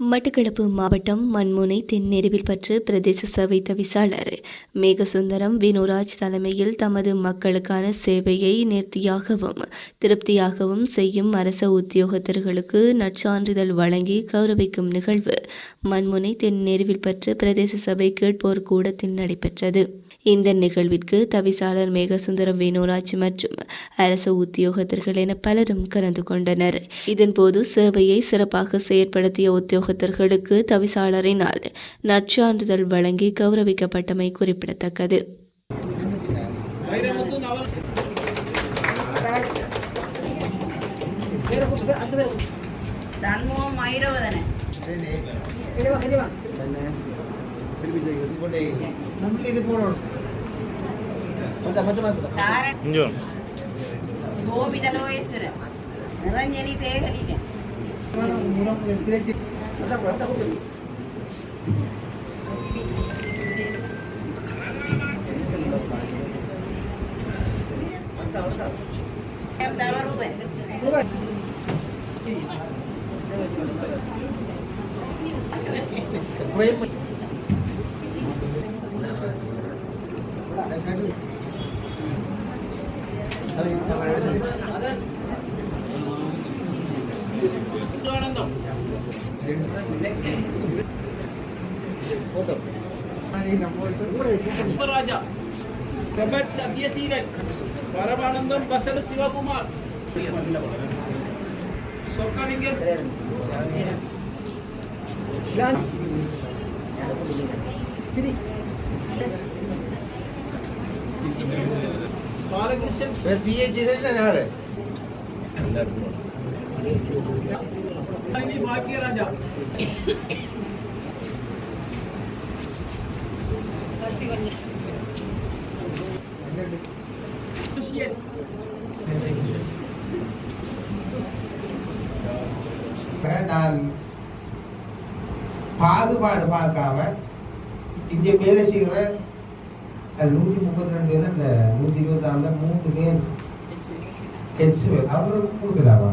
மட்டக்களப்பு மாவட்டம் மண்முனை தென்னெருவில் பற்று பிரதேச சபை தவிசாளர் மேகசுந்தரம் வினுராஜ் தலைமையில் தமது மக்களுக்கான சேவையை நேர்த்தியாகவும் திருப்தியாகவும் செய்யும் அரச உத்தியோகத்தர்களுக்கு நற்சான்றிதழ் வழங்கி கௌரவிக்கும் நிகழ்வு மண்முனை தென்னெருவில் பற்று பிரதேச சபை கேட்போர் கூடத்தில் நடைபெற்றது. இந்த நிகழ்விற்கு தவிசாளர் மேகசுந்தரம் வேணுராஜ் மற்றும் அரச உத்தியோகத்தர்கள் என பலரும் கலந்து கொண்டனர். இதன்போது சேவையை சிறப்பாக செயற்படுத்திய உத்தியோக உத்தியோகத்தர்களுக்கு தவிசாளரினால் நற்சான்றிதழ் வழங்கி கௌரவிக்கப்பட்டமை குறிப்பிடத்தக்கது. சண்முகம் ஐரவதனை. தாரண சோபிதலோயேஸ்வரர் Niranjani Tao quán tao không. Em đã bắt đầu bệnh. Gracias. Paramanandam Basel Sivakumar. Swargalingam. Balakrishnan. P H ചെയ്തത് എല്ലാവർക്കും பாக்கியராஜா நான் பாகுபாடு பார்க்காம இங்கே வேலை செய்கிற நூற்றி முப்பத்தி ரெண்டு பேர் அந்த நூற்றி இருபத்தி ஆறுல மூன்று பேர் ஹெச் அவங்களுக்கு கொடுக்கலாமா?